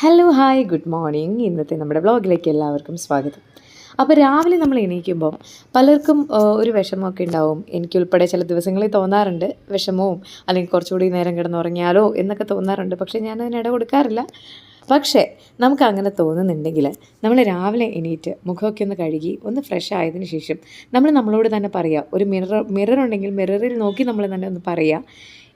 Hello hi good morning ഇന്നത്തെ നമ്മുടെ വ്ളോഗിലേക്ക് എല്ലാവർക്കും സ്വാഗതം. അപ്പോൾ രാവിലെ നമ്മൾ എണീക്കുമ്പോൾ പലർക്കും ഒരു വിഷമമൊക്കെ ഉണ്ടാവും. എനിക്കുൾപ്പെടെ ചില ദിവസങ്ങളിൽ തോന്നാറുണ്ട് വിഷമവും അല്ലെങ്കിൽ കുറച്ചുകൂടി നേരം കിടന്നുറങ്ങിയാലോ എന്നൊക്കെ തോന്നാറുണ്ട്. പക്ഷേ ഞാൻ അതിന് ഇട കൊടുക്കാറില്ല. പക്ഷേ നമുക്ക് അങ്ങനെ തോന്നുന്നുണ്ടെങ്കിൽ നമ്മൾ രാവിലെ എണീറ്റ് മുഖമൊക്കെ ഒന്ന് കഴുകി ഒന്ന് ഫ്രഷ് ആയതിന് ശേഷം നമ്മൾ നമ്മളോട് തന്നെ പറയുക ഒരു മിറർ ഉണ്ടെങ്കിൽ മിററിൽ നോക്കി നമ്മൾ തന്നെ ഒന്ന് പറയുക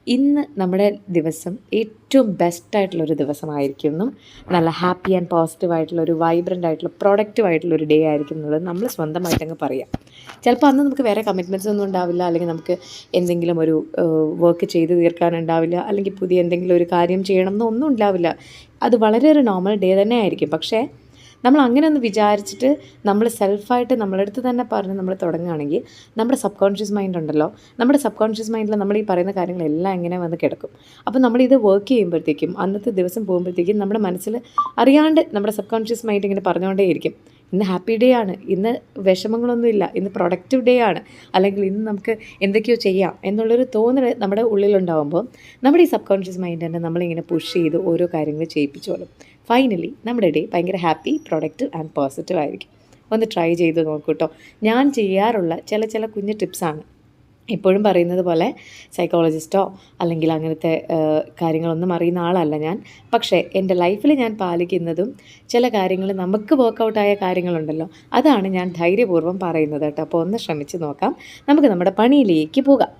ഇന്ന് നമ്മുടെ ദിവസം ഏറ്റവും ബെസ്റ്റായിട്ടുള്ളൊരു ദിവസമായിരിക്കും എന്നും നല്ല ഹാപ്പി ആൻഡ് പോസിറ്റീവ് ആയിട്ടുള്ള ഒരു വൈബ്രന്റ് ആയിട്ടുള്ള പ്രൊഡക്റ്റീവ് ആയിട്ടുള്ള ഒരു ഡേ ആയിരിക്കും എന്നുള്ളത് നമ്മൾ സ്വന്തമായിട്ട് അങ്ങ് പറയാം. ചിലപ്പോൾ അന്ന് നമുക്ക് വേറെ കമ്മിറ്റ്മെന്റ്സ് ഒന്നും ഉണ്ടാവില്ല. അല്ലെങ്കിൽ നമുക്ക് എന്തെങ്കിലും ഒരു വർക്ക് ചെയ്ത് തീർക്കാനുണ്ടാവില്ല അല്ലെങ്കിൽ പുതിയ എന്തെങ്കിലും ഒരു കാര്യം ചെയ്യണം എന്നൊന്നും ഉണ്ടാവില്ല. അത് വളരെ ഒരു നോർമൽ ഡേ തന്നെ ആയിരിക്കും. പക്ഷേ നമ്മൾ അങ്ങനെ ഒന്ന് വിചാരിച്ചിട്ട് നമ്മൾ സെൽഫായിട്ട് നമ്മളെടുത്ത് തന്നെ പറഞ്ഞ് നമ്മൾ തുടങ്ങുകയാണെങ്കിൽ നമ്മുടെ സബ് കോൺഷ്യസ് മൈൻഡ് ഉണ്ടല്ലോ. നമ്മുടെ സബ് കോൺഷ്യസ് മൈൻഡിൽ നമ്മൾ ഈ പറയുന്ന കാര്യങ്ങളെല്ലാം ഇങ്ങനെ വന്ന് കിടക്കും. അപ്പോൾ നമ്മളിത് വർക്ക് ചെയ്യുമ്പോഴത്തേക്കും അന്നത്തെ ദിവസം പോകുമ്പോഴത്തേക്കും നമ്മുടെ മനസ്സിൽ അറിയാണ്ട് നമ്മുടെ സബ് കോൺഷ്യസ് മൈൻഡ് ഇങ്ങനെ പറഞ്ഞുകൊണ്ടേയിരിക്കും. ഇന്ന് ഹാപ്പി ഡേ ആണ്. ഇന്ന് വിഷമങ്ങളൊന്നുമില്ല ഇന്ന് പ്രൊഡക്റ്റീവ് ഡേ ആണ്. അല്ലെങ്കിൽ ഇന്ന് നമുക്ക് എന്തൊക്കെയോ ചെയ്യാം എന്നുള്ളൊരു തോന്നൽ നമ്മുടെ ഉള്ളിലുണ്ടാകുമ്പോൾ നമ്മുടെ ഈ സബ് കോൺഷ്യസ് മൈൻഡ് തന്നെ നമ്മളിങ്ങനെ പുഷ് ചെയ്ത് ഓരോ കാര്യങ്ങൾ ചെയ്യിപ്പിച്ചോളും. ഫൈനലി നമ്മുടെ ഡേ ഭയങ്കര ഹാപ്പി പ്രൊഡക്റ്റീവ് ആൻഡ് പോസിറ്റീവ് ആയിരിക്കും. ഒന്ന് ട്രൈ ചെയ്ത് നോക്കൂട്ടോ ഞാൻ ചെയ്യാറുള്ള ചില ചില കുഞ്ഞു ടിപ്സാണ് എപ്പോഴും പറയുന്നത് പോലെ സൈക്കോളജിസ്റ്റോ അല്ലെങ്കിൽ അങ്ങനത്തെ കാര്യങ്ങളൊന്നും അറിയുന്ന ആളല്ല ഞാൻ. പക്ഷേ എന്റെ ലൈഫിൽ ഞാൻ പാലിക്കുന്നതും ചില കാര്യങ്ങൾ നമുക്ക് വർക്കൗട്ടായ കാര്യങ്ങളുണ്ടല്ലോ അതാണ് ഞാൻ ധൈര്യപൂർവം പറയുന്നത് കേട്ടോ. അപ്പോൾ ഒന്ന് ശ്രമിച്ച് നോക്കാം. നമുക്ക് നമ്മുടെ പണിയിലേക്ക് പോകാം.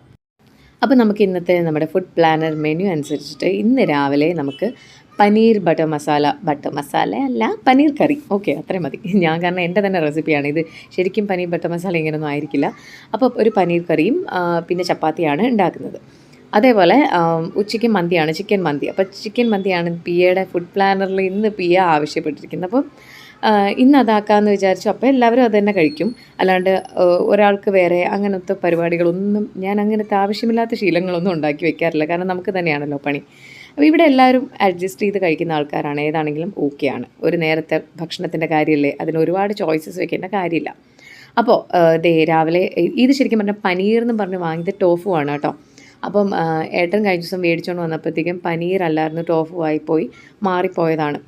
അപ്പോൾ നമുക്ക് ഇന്നത്തെ നമ്മുടെ ഫുഡ് പ്ലാനർ മെനു അനുസരിച്ചിട്ട് ഇന്ന് രാവിലെ നമുക്ക് പനീർ ബട്ടർ മസാല ബട്ടർ മസാല അല്ല പനീർ കറി. ഓക്കെ അത്രയും മതി. ഞാൻ കാരണം എന്റെ തന്നെ റെസിപ്പിയാണ്. ഇത് ശരിക്കും പനീർ ബട്ടർ മസാല ഇങ്ങനെയൊന്നും ആയിരിക്കില്ല. അപ്പോൾ ഒരു പനീർ കറിയും പിന്നെ ചപ്പാത്തിയാണ് ഉണ്ടാക്കുന്നത്. അതേപോലെ ഉച്ചയ്ക്ക് മന്തിയാണ് ചിക്കൻ മന്തി. അപ്പോൾ ചിക്കൻ മന്തിയാണ് പിയയുടെ ഫുഡ് പ്ലാനറിൽ ഇന്ന് പിയ ആവശ്യപ്പെട്ടിരിക്കുന്നത്. അപ്പം ഇന്ന് അതാക്കാമെന്ന് വിചാരിച്ചു. അപ്പോൾ എല്ലാവരും അത് തന്നെ കഴിക്കും. അല്ലാണ്ട് ഒരാൾക്ക് വേറെ അങ്ങനത്തെ പരിപാടികളൊന്നും ഞാൻ അങ്ങനത്തെ ആവശ്യമില്ലാത്ത ശീലങ്ങളൊന്നും ഉണ്ടാക്കി വെക്കാറില്ല. കാരണം നമുക്ക് തന്നെയാണല്ലോ പണി. അപ്പോൾ ഇവിടെ എല്ലാവരും അഡ്ജസ്റ്റ് ചെയ്ത് കഴിക്കുന്ന ആൾക്കാരാണ് ഏതാണെങ്കിലും ആണ്. ഒരു നേരത്തെ ഭക്ഷണത്തിന്റെ കാര്യമല്ലേ അതിന് ഒരുപാട് ചോയ്സസ് വെക്കേണ്ട കാര്യമില്ല. അപ്പോൾ ദേ രാവിലെ ഇത് ശരിക്കും പറഞ്ഞാൽ പനീർ എന്ന് പറഞ്ഞ് വാങ്ങിയത് ടോഫു ആണ് കേട്ടോ. അപ്പം ഏട്ടൻ കഴിഞ്ഞ ദിവസം മേടിച്ചുകൊണ്ട് വന്നപ്പോഴത്തേക്കും പനീർ അല്ലായിരുന്നു ടോഫു ആയിപ്പോയി മാറിപ്പോയതാണ്.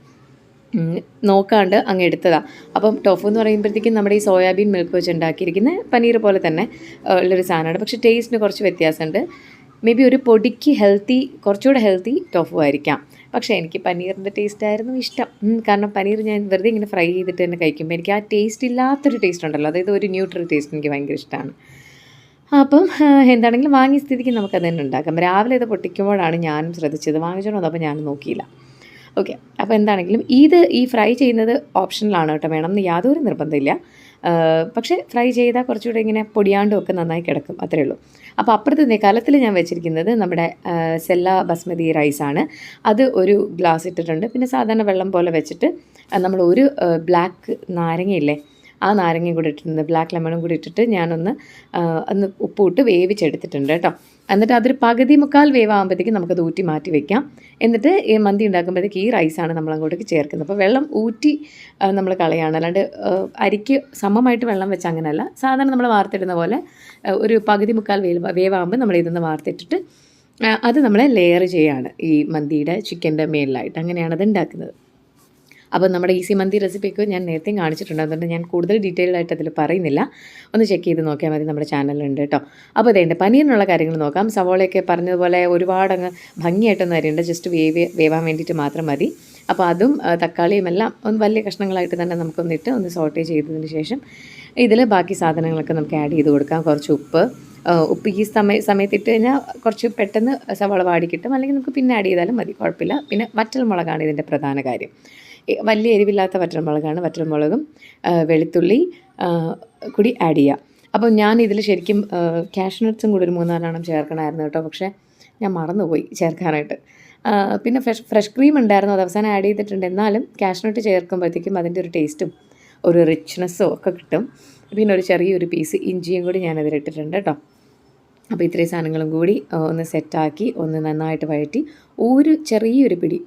നോക്കാണ്ട് അങ്ങ് എടുത്തതാണ് അപ്പം ടോഫു എന്ന് പറയുമ്പോഴത്തേക്കും നമ്മുടെ ഈ സോയാബീൻ മിൽക്ക് വെച്ച് ഉണ്ടാക്കിയിരിക്കുന്ന പനീർ പോലെ തന്നെ ഉള്ളൊരു സാധനമാണ്. പക്ഷേ ടേസ്റ്റിന് കുറച്ച് വ്യത്യാസമുണ്ട്. മേ ബി ഒരു പൊടിക്ക് ഹെൽത്തി കുറച്ചുകൂടെ ഹെൽത്തി ടോഫു ആയിരിക്കാം. പക്ഷേ എനിക്ക് പനീറിന്റെ ടേസ്റ്റ് ആയിരുന്നു ഇഷ്ടം. കാരണം പനീർ ഞാൻ വെറുതെ ഇങ്ങനെ ഫ്രൈ ചെയ്തിട്ട് തന്നെ കഴിക്കുമ്പോൾ എനിക്ക് ആ ടേസ്റ്റ് ഇല്ലാത്തൊരു ടേസ്റ്റ് ഉണ്ടല്ലോ. അതായത് ഒരു ന്യൂട്രൽ ടേസ്റ്റ് എനിക്ക് ഭയങ്കര ഇഷ്ടമാണ്. അപ്പം എന്താണെങ്കിലും വാങ്ങിയ സ്ഥിതിക്ക് നമുക്കത് തന്നെ ഉണ്ടാക്കാം. രാവിലെ ഇത് പൊട്ടിക്കുമ്പോഴാണ് ഞാനും ശ്രദ്ധിച്ചത് വാങ്ങിച്ചോണ്ട് അതപ്പോൾ ഞാനും നോക്കിയില്ല. ഓക്കെ അപ്പോൾ എന്താണെങ്കിലും ഇത് ഈ ഫ്രൈ ചെയ്യുന്നത് ഓപ്ഷനിലാണ് കേട്ടോ. വേണമെന്ന് യാതൊരു നിർബന്ധമില്ല പക്ഷേ ഫ്രൈ ചെയ്താൽ കുറച്ചുകൂടെ ഇങ്ങനെ പൊടിയാണ്ടും ഒക്കെ നന്നായി കിടക്കും അത്രയേ ഉള്ളൂ. അപ്പോൾ അപ്പുറത്ത് കലത്തിൽ ഞാൻ വെച്ചിരിക്കുന്നത് നമ്മുടെ സെല്ല ബസ്മതി റൈസാണ്. അത് ഒരു ഗ്ലാസ് ഇട്ടിട്ടുണ്ട്. പിന്നെ സാധാരണ വെള്ളം പോലെ വെച്ചിട്ട് നമ്മൾ ഒരു ബ്ലാക്ക് നാരങ്ങയില്ലേ ആ നാരങ്ങയും കൂടി ഇട്ടിട്ടുണ്ട്. ബ്ലാക്ക് ലെമണും കൂടി ഇട്ടിട്ട് ഞാനൊന്ന് ഒന്ന് ഉപ്പിട്ട് വേവിച്ചെടുത്തിട്ടുണ്ട് കേട്ടോ. എന്നിട്ട് അതൊരു പകുതി മുക്കാൽ വേവാകുമ്പോഴത്തേക്കും നമുക്കത് ഊറ്റി മാറ്റി വെക്കാം. എന്നിട്ട് ഈ മന്തി ഉണ്ടാക്കുമ്പോഴത്തേക്ക് ഈ റൈസാണ് നമ്മൾ അങ്ങോട്ടേക്ക് ചേർക്കുന്നത്. അപ്പോൾ വെള്ളം ഊറ്റി നമ്മൾ കളയാണ്. അല്ലാണ്ട് അരിക്ക് സമമായിട്ട് വെള്ളം വെച്ച് അങ്ങനെയല്ല. സാധാരണ നമ്മൾ വാർത്തിടുന്ന പോലെ ഒരു പകുതി മുക്കാൽ വേവ് വേവാകുമ്പോൾ നമ്മൾ ഇതൊന്ന് വാർത്തിട്ടിട്ട് അത് നമ്മൾ ലെയർ ചെയ്യാണ് ഈ മന്തിയുടെ ചിക്കന്റെ മേളിലായിട്ട്. അങ്ങനെയാണ് അത് ഉണ്ടാക്കുന്നത്. അപ്പോൾ നമ്മുടെ ഈസി മന്തി റെസിപ്പിക്ക് ഞാൻ നേരത്തെ കാണിച്ചിട്ടുണ്ട്. അതുകൊണ്ട് ഞാൻ കൂടുതൽ ഡീറ്റെയിൽഡ് ആയിട്ട് അതിൽ പറയുന്നില്ല. ഒന്ന് ചെക്ക് ചെയ്ത് നോക്കിയാൽ മതി നമ്മുടെ ചാനലുണ്ട് കേട്ടോ. അപ്പോൾ അതേ പനീറിനുള്ള കാര്യങ്ങൾ നോക്കാം. സവോളയൊക്കെ പറഞ്ഞതുപോലെ ഒരുപാട് അങ്ങ് ഭംഗിയായിട്ടൊന്നും അരിയണ്ട. ജസ്റ്റ് വേവ് വേവാൻ വേണ്ടിയിട്ട് മാത്രം മതി. അപ്പോൾ അതും തക്കാളിയും എല്ലാം ഒന്ന് വലിയ കഷ്ണങ്ങളായിട്ട് തന്നെ നമുക്കൊന്നിട്ട് ഒന്ന് സോട്ടേ ചെയ്തതിന് ശേഷം ഇതിൽ ബാക്കി സാധനങ്ങളൊക്കെ നമുക്ക് ആഡ് ചെയ്ത് കൊടുക്കാം. കുറച്ച് ഉപ്പ് ഉപ്പ് ഈ സമയ സമയത്ത് ഇട്ട് കഴിഞ്ഞാൽ കുറച്ച് പെട്ടെന്ന് സവാള വാടി കിട്ടും അല്ലെങ്കിൽ നമുക്ക് പിന്നെ ആഡ് ചെയ്താലും മതി കുഴപ്പമില്ല. പിന്നെ വറ്റൽ മുളകാണ് ഇതിന്റെ പ്രധാന കാര്യം. വലിയ എരിവില്ലാത്ത വറ്റൽമുളകാണ്. വറ്റൽമുളകും വെളുത്തുള്ളി കൂടി ആഡ് ചെയ്യുക അപ്പോൾ ഞാൻ ഇതിൽ ശരിക്കും കാഷ്നട്ട്സും കൂടി ഒരു മൂന്നാലെണ്ണം ചേർക്കണമായിരുന്നു കേട്ടോ. പക്ഷേ ഞാൻ മറന്നുപോയി ചേർക്കാനായിട്ട്. പിന്നെ ഫ്രഷ് ഫ്രഷ് ക്രീം ഉണ്ടായിരുന്നു. അത് അവസാനം ആഡ് ചെയ്തിട്ടുണ്ട്. എന്നാലും കാഷ്നട്ട് ചേർക്കുമ്പോഴത്തേക്കും അതിന്റെ ഒരു ടേസ്റ്റും ഒരു റിച്ച്നെസ്സും ഒക്കെ കിട്ടും. പിന്നെ ഒരു ചെറിയൊരു പീസ് ഇഞ്ചിയും കൂടി ഞാൻ അതിലിട്ടിട്ടുണ്ട് കേട്ടോ. അപ്പോൾ ഇത്രയും സാധനങ്ങളും കൂടി ഒന്ന് സെറ്റാക്കി ഒന്ന് നന്നായിട്ട് വഴറ്റി ഒരു ചെറിയൊരു പിടി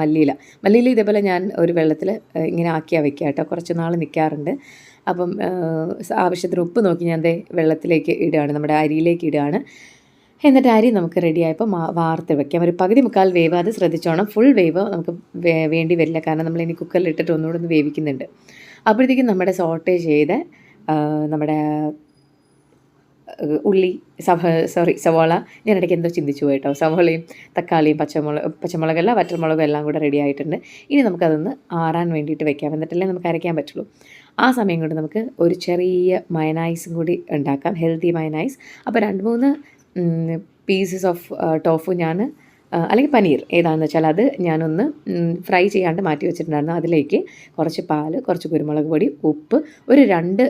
മല്ലിയില. മല്ലിയില ഇതേപോലെ ഞാൻ ഒരു വെള്ളത്തിൽ ഇങ്ങനെ ആക്കിയാൽ വെക്കുക കേട്ടോ. കുറച്ച് നാൾ നിൽക്കാറുണ്ട്. അപ്പം ആവശ്യത്തിന് ഉപ്പ് നോക്കി ഞാൻ ദേ വെള്ളത്തിലേക്ക് ഇടുകയാണ് നമ്മുടെ അരിയിലേക്ക് ഇടുകയാണ്. എന്നിട്ട് അരി നമുക്ക് റെഡിയായപ്പോൾ വാർത്ത് വെക്കാം. ഒരു പകുതി മുക്കാൽ വേവ് അത് ശ്രദ്ധിച്ചോണം. ഫുൾ വേവ് നമുക്ക് വേണ്ടി വരില്ല. കാരണം നമ്മൾ ഇനി കുക്കറിൽ ഇട്ടിട്ട് ഒന്നുകൂടെ ഒന്ന് വേവിക്കുന്നുണ്ട്. അപ്പോഴത്തേക്കും നമ്മുടെ സോട്ടേ ചെയ്ത് നമ്മുടെ ഉള്ളി സവ സോറി സവോള ഞാൻ ഇടയ്ക്ക് എന്തോ ചിന്തിച്ചു പോയിട്ടോ. സവാളയും തക്കാളിയും പച്ചമുളക് പച്ചമുളകല്ല വറ്റൽമുളകും എല്ലാം കൂടെ റെഡി ആയിട്ടുണ്ട്. ഇനി നമുക്കതൊന്ന് ആറാൻ വേണ്ടിയിട്ട് വെക്കാം. എന്നിട്ടല്ലേ നമുക്ക് അരയ്ക്കാൻ പറ്റുള്ളൂ. ആ സമയം കൊണ്ട് നമുക്ക് ഒരു ചെറിയ മയനൈസും കൂടി ഉണ്ടാക്കാം. ഹെൽത്തി മയനൈസ് അപ്പോൾ രണ്ട് മൂന്ന് പീസസ് ഓഫ് ടോഫു ഞാൻ അല്ലെങ്കിൽ പനീർ ഏതാണെന്ന് വെച്ചാൽ അത് ഞാനൊന്ന് ഫ്രൈ ചെയ്യാണ്ട് മാറ്റി വെച്ചിട്ടുണ്ടായിരുന്നു. അതിലേക്ക് കുറച്ച് പാൽ കുറച്ച് കുരുമുളക് പൊടി ഉപ്പ് ഒരു രണ്ട്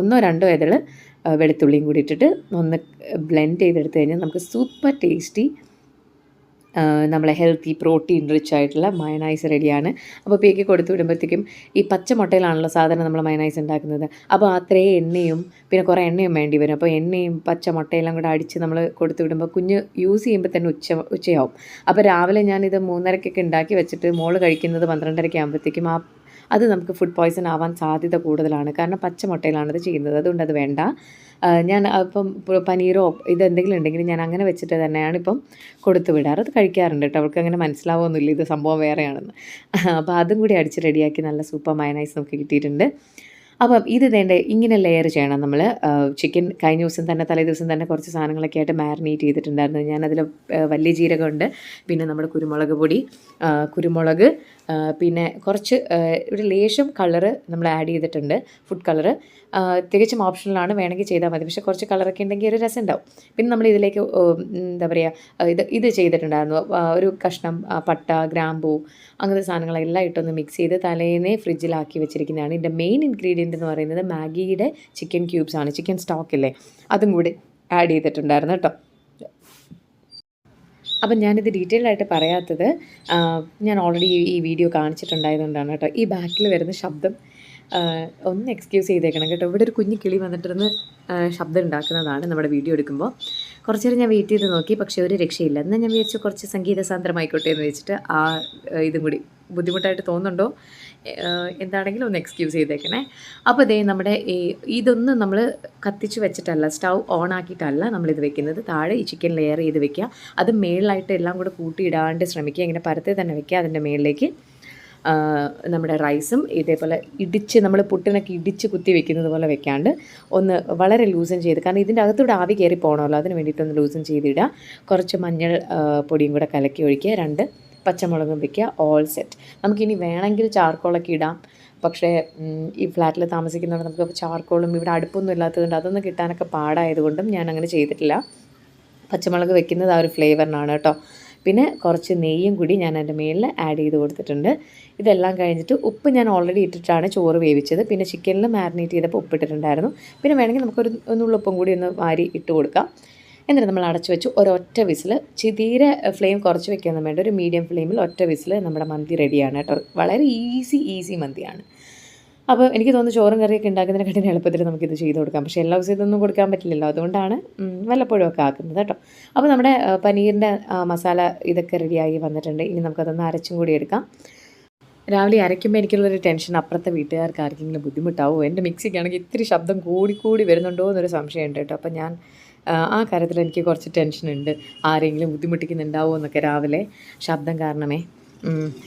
ഒന്നോ രണ്ടോ ഇതൾ വെളുത്തുള്ളിയും കൂടി ഇട്ടിട്ട് ഒന്ന് ബ്ലെൻഡ് ചെയ്തെടുത്ത് കഴിഞ്ഞാൽ നമുക്ക് സൂപ്പർ ടേസ്റ്റി നമ്മളെ ഹെൽത്തി പ്രോട്ടീൻ റിച്ച് ആയിട്ടുള്ള മയനൈസ് റെഡിയാണ് അപ്പോൾ പേക്ക് കൊടുത്തു വിടുമ്പോഴത്തേക്കും ഈ പച്ചമുട്ടയിലാണല്ലോ സാധാരണ നമ്മൾ മയനൈസ് ഉണ്ടാക്കുന്നത്. അപ്പോൾ അത്രയും എണ്ണയും പിന്നെ കുറേ എണ്ണയും വേണ്ടി വരും. അപ്പോൾ എണ്ണയും പച്ചമുട്ടയെല്ലാം കൂടെ അടിച്ച് നമ്മൾ കൊടുത്തു വിടുമ്പോൾ കുഞ്ഞ് യൂസ് ചെയ്യുമ്പോൾ തന്നെ ഉച്ച ഉച്ചയാവും. അപ്പോൾ രാവിലെ ഞാനിത് മൂന്നരക്കൊക്കെ ഉണ്ടാക്കി വെച്ചിട്ട് മോൾ കഴിക്കുന്നത് പന്ത്രണ്ടരയ്ക്ക് ആകുമ്പോഴത്തേക്കും ആ അത് നമുക്ക് ഫുഡ് പോയ്സൺ ആവാൻ സാധ്യത കൂടുതലാണ്. കാരണം പച്ച മുട്ടയിലാണ് ഇത് ചെയ്യുന്നത്. അതുകൊണ്ട് അത് വേണ്ട. ഞാൻ അപ്പം പനീറോ ഇതെന്തെങ്കിലും ഉണ്ടെങ്കിൽ ഞാൻ അങ്ങനെ വെച്ചിട്ട് തന്നെയാണ് ഇപ്പം കൊടുത്തു വിടാറ്. അത് കഴിക്കാറുണ്ട് കേട്ടോ. അവൾക്ക് അങ്ങനെ മനസ്സിലാവുമൊന്നുമില്ല ഇത് സംഭവം വേറെയാണെന്ന്. അപ്പോൾ അതും കൂടി അടിച്ച് റെഡിയാക്കി നല്ല സൂപ്പർ മയനൈസ് നമുക്ക് കിട്ടിയിട്ടുണ്ട്. അപ്പം ഇത് വേണ്ട ഇങ്ങനെ ലെയർ ചെയ്യണം നമ്മൾ ചിക്കൻ കഴിഞ്ഞ ദിവസം തന്നെ തലേ ദിവസം തന്നെ കുറച്ച് സാധനങ്ങളൊക്കെ ആയിട്ട് മാരിനേറ്റ് ചെയ്തിട്ടുണ്ടായിരുന്നു. ഞാനതിൽ വലിയ ജീരകമുണ്ട്. പിന്നെ നമ്മുടെ കുരുമുളക് പൊടി കുരുമുളക് പിന്നെ കുറച്ച് ഒരു ലേശം കളറ് നമ്മൾ ആഡ് ചെയ്തിട്ടുണ്ട് ഫുഡ് കളറ്. തികച്ചും ഓപ്ഷണലാണ് വേണമെങ്കിൽ ചെയ്താൽ മതി. പക്ഷേ കുറച്ച് കളറൊക്കെ ഉണ്ടെങ്കിൽ ഒരു രസം ഉണ്ടാവും പിന്നെ നമ്മൾ ഇതിലേക്ക് എന്താ പറയുക ഇത് ഇത് ചെയ്തിട്ടുണ്ടായിരുന്നു. ഒരു കഷ്ണം പട്ട ഗ്രാമ്പൂ അങ്ങനത്തെ സാധനങ്ങളെല്ലാം ഇട്ടൊന്ന് മിക്സ് ചെയ്ത് തലേന്നേ ഫ്രിഡ്ജിലാക്കി വെച്ചിരിക്കുന്നതാണ്. ഇതിന്റെ മെയിൻ ഇൻഗ്രീഡിയന്റ് എന്ന് പറയുന്നത് മാഗിയുടെ ചിക്കൻ ക്യൂബ്സാണ് ചിക്കൻ സ്റ്റോക്ക് ഇല്ലേ? അതും കൂടി ആഡ് ചെയ്തിട്ടുണ്ടായിരുന്നു കേട്ടോ. അപ്പം ഞാനിത് ഡീറ്റെയിൽ ആയിട്ട് പറയാത്തത് ഞാൻ ഓൾറെഡി ഈ വീഡിയോ കാണിച്ചിട്ടുണ്ടായതുകൊണ്ടാണ് കേട്ടോ. ഈ ബാക്കിൽ വരുന്ന ശബ്ദം ഒന്ന് എക്സ്ക്യൂസ് ചെയ്തേക്കണം കേട്ടോ. ഇവിടെ ഒരു കുഞ്ഞു കിളി വന്നിട്ടിരുന്ന് ശബ്ദം ഉണ്ടാക്കുന്നതാണ് നമ്മുടെ വീഡിയോ എടുക്കുമ്പോൾ. കുറച്ച് നേരം ഞാൻ വെയിറ്റ് ചെയ്ത് നോക്കി പക്ഷേ ഒരു രക്ഷയില്ല. എന്നാൽ ഞാൻ വിചാരിച്ചു കുറച്ച് സംഗീത സാന്ദ്രമായിക്കോട്ടെ എന്ന് വെച്ചിട്ട് ആ, ഇതും കൂടി ബുദ്ധിമുട്ടായിട്ട് തോന്നുന്നുണ്ടോ? എന്താണെങ്കിലും ഒന്ന് എക്സ്ക്യൂസ് ചെയ്തേക്കണേ. അപ്പോൾ ഇതേ നമ്മുടെ ഈ ഇതൊന്നും നമ്മൾ കത്തിച്ച് വെച്ചിട്ടല്ല സ്റ്റൗ ഓൺ ആക്കിയിട്ടല്ല നമ്മളിത് വെക്കുന്നത്. താഴെ ഈ ചിക്കൻ ലെയർ ചെയ്ത് വെക്കുക. അത് മേളിലായിട്ട് എല്ലാം കൂടെ കൂട്ടിയിടാണ്ട് ശ്രമിക്കുക. ഇങ്ങനെ പരത്തെ തന്നെ വെക്കുക അതിന്റെ മേളിലേക്ക്. നമ്മുടെ റൈസും ഇതേപോലെ ഇടിച്ച് നമ്മൾ പുട്ടിനൊക്കെ ഇടിച്ച് കുത്തി വെക്കുന്നത് പോലെ വെക്കാണ്ട് ഒന്ന് വളരെ ലൂസൻ ചെയ്ത്. കാരണം ഇതിന്റെ അകത്തൂടെ ആവി കയറി പോകണമല്ലോ അതിന് വേണ്ടിയിട്ടൊന്ന് ലൂസൻ ചെയ്തിടുക. കുറച്ച് മഞ്ഞൾ പൊടിയും കൂടെ കലക്കി ഒഴിക്കുക. രണ്ട് പച്ചമുളകും വയ്ക്കുക ഓൾ സെറ്റ് നമുക്കിനി വേണമെങ്കിൽ ചാർക്കോളൊക്കെ ഇടാം. പക്ഷേ ഈ ഫ്ലാറ്റിൽ താമസിക്കുന്നതുകൊണ്ട് നമുക്ക് ചാർക്കോളും ഇവിടെ അടുപ്പൊന്നും ഇല്ലാത്തതുകൊണ്ട് അതൊന്നും കിട്ടാനൊക്കെ പാടായതുകൊണ്ടും ഞാൻ അങ്ങനെ ചെയ്തിട്ടില്ല. പച്ചമുളക് വെക്കുന്നത് ആ ഒരു ഫ്ലേവറിനാണ് കേട്ടോ. പിന്നെ കുറച്ച് നെയ്യും കൂടി ഞാൻ അതിന്റെ മേളിൽ ആഡ് ചെയ്ത് കൊടുത്തിട്ടുണ്ട്. ഇതെല്ലാം കഴിഞ്ഞിട്ട് ഉപ്പ് ഞാൻ ഓൾറെഡി ഇട്ടിട്ടാണ് ചോറ് വേവിച്ചത്. പിന്നെ ചിക്കനിൽ മാരിനേറ്റ് ചെയ്തപ്പോൾ ഉപ്പിട്ടിട്ടുണ്ടായിരുന്നു. പിന്നെ വേണമെങ്കിൽ നമുക്കൊരു ഒന്നുള്ളുപ്പും കൂടി ഒന്ന് വാരി ഇട്ട് കൊടുക്കാം. എന്നിട്ട് നമ്മൾ അടച്ചു വെച്ചു. ഒരൊറ്റ വിസിൽ ചിതീരെ ഫ്ലെയിം കുറച്ച് വെക്കാൻ വേണ്ട. ഒരു മീഡിയം ഫ്ലെയിമിൽ ഒറ്റ വിസിൽ നമ്മുടെ മന്തി റെഡിയാണ് കേട്ടോ. വളരെ ഈസി ഈസി മന്തിയാണ്. അപ്പോൾ എനിക്ക് തോന്നുന്നു ചോറും കറിയൊക്കെ ഉണ്ടാക്കുന്നതിനെക്കാട്ടിന് എളുപ്പത്തിൽ നമുക്കിത് ചെയ്ത് കൊടുക്കാം. പക്ഷേ എല്ലാ ദിവസവും ഇതൊന്നും കൊടുക്കാൻ പറ്റില്ലല്ലോ. അതുകൊണ്ടാണ് വല്ലപ്പോഴും ഒക്കെ ആക്കുന്നത് കേട്ടോ. അപ്പോൾ നമ്മുടെ പനീറിന്റെ മസാല ഇതൊക്കെ റെഡിയായി വന്നിട്ടുണ്ട്. ഇനി നമുക്കതൊന്ന് അരച്ചും കൂടി എടുക്കാം. രാവിലെ അരയ്ക്കുമ്പോൾ എനിക്കുള്ളൊരു ടെൻഷൻ. അപ്പുറത്തെ വീട്ടുകാർക്ക് ആർക്കെങ്കിലും ബുദ്ധിമുട്ടാവുമോ എന്റെ മിക്സിക്കാണെങ്കിൽ ഇത്തിരി ശബ്ദം കൂടി കൂടി വരുന്നുണ്ടോ എന്നൊരു സംശയമുണ്ട് കേട്ടോ. അപ്പോൾ ഞാൻ ആ, കാര്യത്തിൽ എനിക്ക് കുറച്ച് ടെൻഷനുണ്ട് ആരെങ്കിലും ബുദ്ധിമുട്ടിക്കുന്നുണ്ടാവുമോ എന്നൊക്കെ രാവിലെ ശബ്ദം കാരണമേ.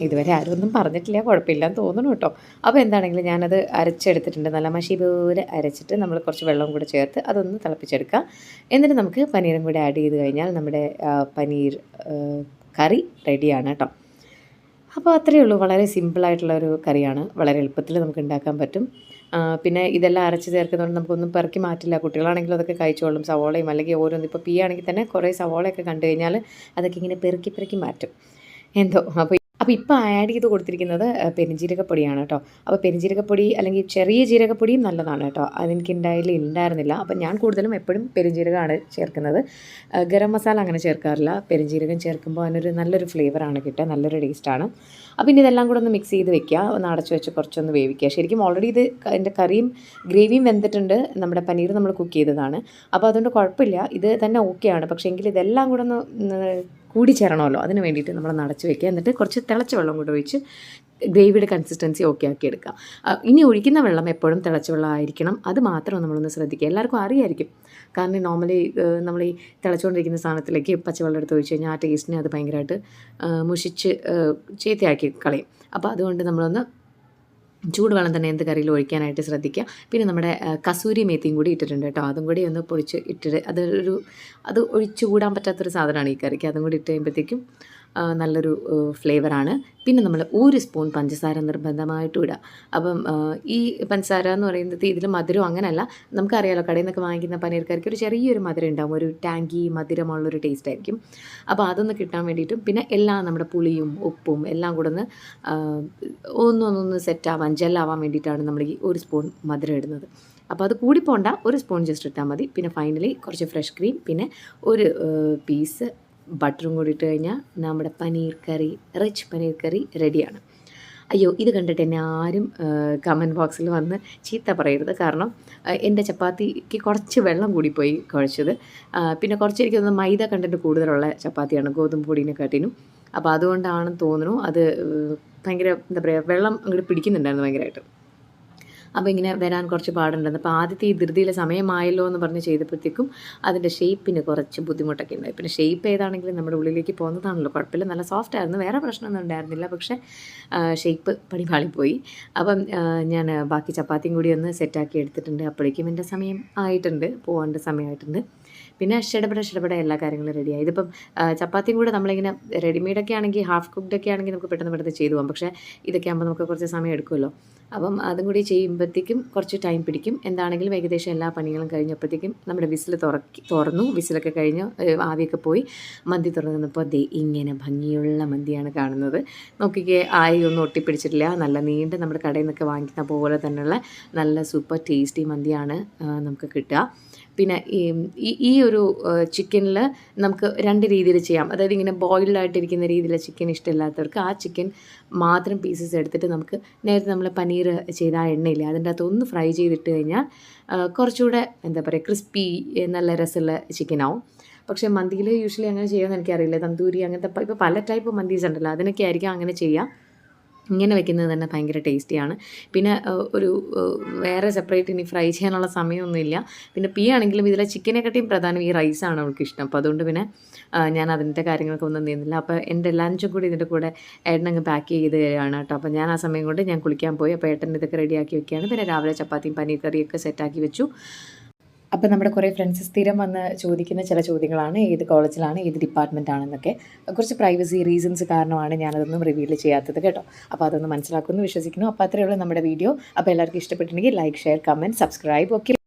ഇതുവരെ ആരും ഒന്നും പറഞ്ഞിട്ടില്ല. കുഴപ്പമില്ല എന്ന് തോന്നുന്നു കേട്ടോ. അപ്പോൾ എന്താണെങ്കിലും ഞാനത് അരച്ചെടുത്തിട്ടുണ്ട്. നല്ല മഷി പോലെ അരച്ചിട്ട് നമ്മൾ കുറച്ച് വെള്ളം കൂടെ ചേർത്ത് അതൊന്ന് തിളപ്പിച്ചെടുക്കുക. എന്നിട്ട് നമുക്ക് പനീറും കൂടെ ആഡ് ചെയ്ത് കഴിഞ്ഞാൽ നമ്മുടെ പനീർ കറി റെഡിയാണ് കേട്ടോ. അപ്പോൾ അത്രയേ ഉള്ളൂ. വളരെ സിമ്പിളായിട്ടുള്ള ഒരു കറിയാണ്. വളരെ എളുപ്പത്തിൽ നമുക്ക് ഉണ്ടാക്കാൻ പറ്റും. പിന്നെ ഇതെല്ലാം അരച്ച് ചേർക്കുന്നതുകൊണ്ട് നമുക്കൊന്നും പെറുക്കി മാറ്റില്ല. കുട്ടികളാണെങ്കിലും അതൊക്കെ കഴിച്ചോളും സവോളയും അല്ലെങ്കിൽ ഓരോന്നും. ഇപ്പോൾ പീ ആണെങ്കിൽ തന്നെ കുറേ സവോളയൊക്കെ കണ്ടു കഴിഞ്ഞാൽ അതൊക്കെ ഇങ്ങനെ പെറുക്കി പെറുക്കി മാറ്റും. എന്തോ അപ്പോൾ അപ്പോൾ ഇപ്പോൾ ആഡ് ചെയ്ത് കൊടുത്തിരിക്കുന്നത് പെരുംജീരകപ്പൊടിയാണ് കേട്ടോ അപ്പോൾ പെരുംജീരകപ്പൊടി അല്ലെങ്കിൽ ചെറിയ ജീരകപ്പൊടിയും നല്ലതാണ് കേട്ടോ അതെനിക്ക് ഉണ്ടായാലും ഉണ്ടായിരുന്നില്ല അപ്പോൾ ഞാൻ കൂടുതലും എപ്പോഴും പെരുംജീരകമാണ് ചേർക്കുന്നത്. ഗരം മസാല അങ്ങനെ ചേർക്കാറില്ല. പെരുംജീരകം ചേർക്കുമ്പോൾ അതിനൊരു നല്ലൊരു ഫ്ലേവറാണ് കിട്ടുക. നല്ലൊരു ടേസ്റ്റാണ് അപ്പോൾ ഇനി ഇതെല്ലാം കൂടെ ഒന്ന് മിക്സ് ചെയ്ത് വെക്കുക. ഒന്ന് അടച്ചു വെച്ച് കുറച്ചൊന്ന് വേവിക്കുക. ശരിക്കും ഓൾറെഡി ഇത് എന്റെ കറിയും ഗ്രേവിയും വെന്തിട്ടുണ്ട്. നമ്മുടെ പനീർ നമ്മൾ കുക്ക് ചെയ്തതാണ്. അപ്പോൾ അതുകൊണ്ട് കുഴപ്പമില്ല. ഇത് തന്നെ ഓക്കെയാണ് പക്ഷേ എങ്കിൽ ഇതെല്ലാം കൂടെ ഒന്ന് കൂടി ചേരണമല്ലോ. അതിന് വേണ്ടിയിട്ട് നമ്മൾ നടച്ച് വെക്കുക. എന്നിട്ട് കുറച്ച് തിളച്ച വെള്ളം കൂടെ ഒഴിച്ച് ഗ്രേവിയുടെ കൺസിസ്റ്റൻസി ഓക്കെ ആക്കി എടുക്കാം. ഇനി ഒഴിക്കുന്ന വെള്ളം എപ്പോഴും തിളച്ച വെള്ളമായിരിക്കണം അത് മാത്രം നമ്മളൊന്ന് ശ്രദ്ധിക്കുക. എല്ലാവർക്കും അറിയായിരിക്കും. കാരണം നോർമലി നമ്മൾ ഈ തിളച്ചുകൊണ്ടിരിക്കുന്ന സാധനത്തിലേക്ക് പച്ചവെള്ളം എടുത്ത് ഒഴിച്ച് കഴിഞ്ഞാൽ ആ ടേസ്റ്റിനെ അത് ഭയങ്കരമായിട്ട് മുഷിച്ച് ചീത്തയാക്കി കളയും. അപ്പോൾ അതുകൊണ്ട് നമ്മളൊന്ന് ചൂടുവെള്ളം തന്നെ എന്ത് കറിയിൽ ഒഴിക്കാനായിട്ട് ശ്രദ്ധിക്കുക. പിന്നെ നമ്മുടെ കസൂരി മേത്തിയും കൂടി ഇട്ടിട്ടുണ്ട് കേട്ടോ. അതും കൂടി ഒന്ന് പൊടിച്ച് ഇട്ടിട്ട് അതൊരു അത് ഒഴിച്ചു കൂടാൻ പറ്റാത്തൊരു സാധനമാണ് ഈ കറിക്ക്. അതും കൂടി ഇട്ട് കഴിയുമ്പോഴത്തേക്കും നല്ലൊരു ഫ്ലേവറാണ്. പിന്നെ നമ്മൾ ഒരു സ്പൂൺ പഞ്ചസാര നിർബന്ധമായിട്ടും ഇടുക അപ്പം ഈ പഞ്ചസാര എന്ന് പറയുന്നത് ഇതിൽ മധുരം അങ്ങനെയല്ല നമുക്കറിയാലോ കടയിൽ നിന്നൊക്കെ വാങ്ങിക്കുന്ന പനീർ കറിക്ക് ഒരു ചെറിയൊരു മധുരം ഉണ്ടാവും. ഒരു ടാങ്കി മധുരമുള്ളൊരു ടേസ്റ്റ് ആയിരിക്കും. അപ്പോൾ അതൊന്ന് കിട്ടാൻ വേണ്ടിയിട്ടും പിന്നെ എല്ലാം നമ്മുടെ പുളിയും ഉപ്പും എല്ലാം കൂടെ ഒന്ന് ഒന്നൊന്നൊന്ന് സെറ്റാവാൻ ജെല്ലാവാൻ വേണ്ടിയിട്ടാണ് നമ്മൾ ഈ ഒരു സ്പൂൺ മധുരം ഇടുന്നത്. അപ്പോൾ അത് കൂടി പോണ്ട ഒരു സ്പൂൺ ജസ്റ്റ് ഇട്ടാൽ മതി. പിന്നെ ഫൈനലി കുറച്ച് ഫ്രഷ് ക്രീം പിന്നെ ഒരു പീസ് ബട്ടറും കൂടി ഇട്ട് കഴിഞ്ഞാൽ നമ്മുടെ paneer curry rich paneer curry റെഡിയാണ്. അയ്യോ ഇത് കണ്ടിട്ട് എന്നെ ആരും കമന്റ് ബോക്സിൽ വന്ന് ചീത്ത പറയരുത്. കാരണം എന്റെ ചപ്പാത്തിക്ക് കുറച്ച് വെള്ളം കൂടിപ്പോയി കുഴച്ചത്. പിന്നെ കുറച്ച് എനിക്ക് തോന്നുന്നു മൈദ കണ്ടന്റ് കൂടുതലുള്ള ചപ്പാത്തിയാണ് ഗോതമ്പ് പൊടീനെക്കാട്ടിനും അപ്പോൾ അതുകൊണ്ടാണെന്ന് തോന്നുന്നു അത് ഭയങ്കര എന്താ പറയുക വെള്ളം അങ്ങോട്ട് പിടിക്കുന്നുണ്ടായിരുന്നു ഭയങ്കരമായിട്ട് അപ്പോൾ ഇങ്ങനെ വരാൻ കുറച്ച് പാടുണ്ടെന്ന് അപ്പോൾ ആദ്യത്തെ ഈ ധൃതിയിലെ സമയമായല്ലോ എന്ന് പറഞ്ഞ് ചെയ്തപ്പോഴത്തേക്കും അതിന്റെ ഷേപ്പിന് കുറച്ച് ബുദ്ധിമുട്ടൊക്കെ ഉണ്ടായി. പിന്നെ ഷേപ്പ് ഏതാണെങ്കിലും നമ്മുടെ ഉള്ളിലേക്ക് പോകുന്നതാണല്ലോ. കുഴപ്പമില്ല. നല്ല സോഫ്റ്റ് ആയിരുന്നു. വേറെ പ്രശ്നമൊന്നും ഉണ്ടായിരുന്നില്ല. പക്ഷേ ഷേപ്പ് പണിപാളിപ്പോയി അപ്പം ഞാൻ ബാക്കി ചപ്പാത്തിയും കൂടി ഒന്ന് സെറ്റാക്കി എടുത്തിട്ടുണ്ട്. അപ്പോഴേക്കും എന്റെ സമയം ആയിട്ടുണ്ട്. പോകേണ്ട സമയമായിട്ടുണ്ട്. പിന്നെ ഷെടപെട ഷെടപെട എല്ലാ കാര്യങ്ങളും റെഡിയായി ഇതിപ്പം ചപ്പാത്തിയും കൂടെ നമ്മളിങ്ങനെ റെഡിമെയ്ഡൊക്കെ ആണെങ്കിൽ ഹാഫ് കുക്ക്ഡ് ഒക്കെ ആണെങ്കിൽ നമുക്ക് പെട്ടെന്ന് പെട്ടെന്ന് ചെയ്തു പോകാം. പക്ഷേ ഇതൊക്കെ ആകുമ്പോൾ നമുക്ക് കുറച്ച് സമയം എടുക്കുമല്ലോ. അപ്പം അതും കൂടി ചെയ്യുമ്പോഴത്തേക്കും കുറച്ച് ടൈം പിടിക്കും. എന്താണെങ്കിലും ഏകദേശം എല്ലാ പണികളും കഴിഞ്ഞപ്പോഴത്തേക്കും നമ്മുടെ വിസിൽ തുറക്കി തുറന്നു. വിസിലൊക്കെ കഴിഞ്ഞ് ആവിയൊക്കെ പോയി. മന്തി തുറന്നപ്പോൾ ദേ ഇങ്ങനെ ഭംഗിയുള്ള മന്തിയാണ് കാണുന്നത്. നോക്കിക്കേ ആയി ഒന്നും ഒട്ടിപ്പിടിച്ചിട്ടില്ല. നല്ല നീണ്ട നമ്മുടെ കടയിൽ നിന്നൊക്കെ വാങ്ങിക്കുന്ന പോലെ തന്നെയുള്ള നല്ല സൂപ്പർ ടേസ്റ്റി മന്തിയാണ് നമുക്ക് കിട്ടുക. പിന്നെ ഈ ഈ- ഒരു ചിക്കനിൽ നമുക്ക് രണ്ട് രീതിയിൽ ചെയ്യാം. അതായത് ഇങ്ങനെ ബോയിൽഡ് ആയിട്ടിരിക്കുന്ന രീതിയിൽ ചിക്കൻ ഇഷ്ടമില്ലാത്തവർക്ക് ആ ചിക്കൻ മാത്രം പീസസ് എടുത്തിട്ട് നമുക്ക് നേരത്തെ നമ്മൾ പനീർ ചെയ്ത ആ എണ്ണയില്ലേ അതിന്റെ അകത്ത് ഒന്ന് ഫ്രൈ ചെയ്തിട്ട് കഴിഞ്ഞാൽ കുറച്ചുകൂടെ എന്താ പറയുക ക്രിസ്പി നല്ല രസമുള്ള ചിക്കനാവും പക്ഷേ മന്തിയിൽ യൂഷ്വലി അങ്ങനെ ചെയ്യാമെന്ന് എനിക്കറിയില്ല. തന്തൂരി അങ്ങനത്തെ ഇപ്പോൾ പല ടൈപ്പ് മന്തീസ് ഉണ്ടല്ലോ അതിനൊക്കെ ആയിരിക്കും അങ്ങനെ ചെയ്യാം. ഇങ്ങനെ വെക്കുന്നത് തന്നെ ഭയങ്കര ടേസ്റ്റിയാണ്. പിന്നെ ഒരു വേറെ സെപ്പറേറ്റ് ഇനി ഫ്രൈ ചെയ്യാനുള്ള സമയമൊന്നുമില്ല. പിന്നെ പീ ആണെങ്കിലും ഇതിലെ ചിക്കനെക്കാട്ടിയും പ്രധാനം ഈ റൈസാണ് അവൾക്ക് ഇഷ്ടം അപ്പോൾ അതുകൊണ്ട് പിന്നെ ഞാൻ അതിന്റെ കാര്യങ്ങളൊക്കെ ഒന്നും നീന്നില്ല അപ്പോൾ എന്റെ ലഞ്ചും കൂടി ഇതിന്റെ കൂടെ ഏട്ടനങ്ങ് പാക്ക് ചെയ്ത് തരികയാണ് കേട്ടോ. അപ്പോൾ ഞാൻ ആ സമയം കൊണ്ട് ഞാൻ കുളിക്കാൻ പോയി. അപ്പോൾ ഏട്ടൻ ഇതൊക്കെ റെഡിയാക്കി വെക്കുകയാണ്. പിന്നെ രാവിലെ ചപ്പാത്തിയും പനീർ കറിയൊക്കെ സെറ്റാക്കി വെച്ചു. അപ്പോൾ നമ്മുടെ കുറേ ഫ്രണ്ട്സ് സ്ഥിരം വന്ന് ചോദിക്കുന്ന ചില ചോദ്യങ്ങളാണ്. ഏത് കോളേജിലാണ് ഏത് ഡിപ്പാർട്ട്മെന്റ് ആണെന്നൊക്കെ. കുറച്ച് പ്രൈവസി റീസൺസ് കാരണമാണ് ഞാനതൊന്നും റിവീൽ ചെയ്യാത്തത് കേട്ടോ. അപ്പോൾ അതൊന്ന് മനസ്സിലാക്കുമെന്ന് വിശ്വസിക്കുന്നു. അപ്പോൾ അത്രയേ ഉള്ളൂ നമ്മുടെ വീഡിയോ അപ്പോൾ എല്ലാവർക്കും ഇഷ്ടപ്പെട്ടിട്ടുണ്ടെങ്കിൽ ലൈക്ക് ഷെയർ കമന്റ് സബ്സ്ക്രൈബ് ഒക്കെ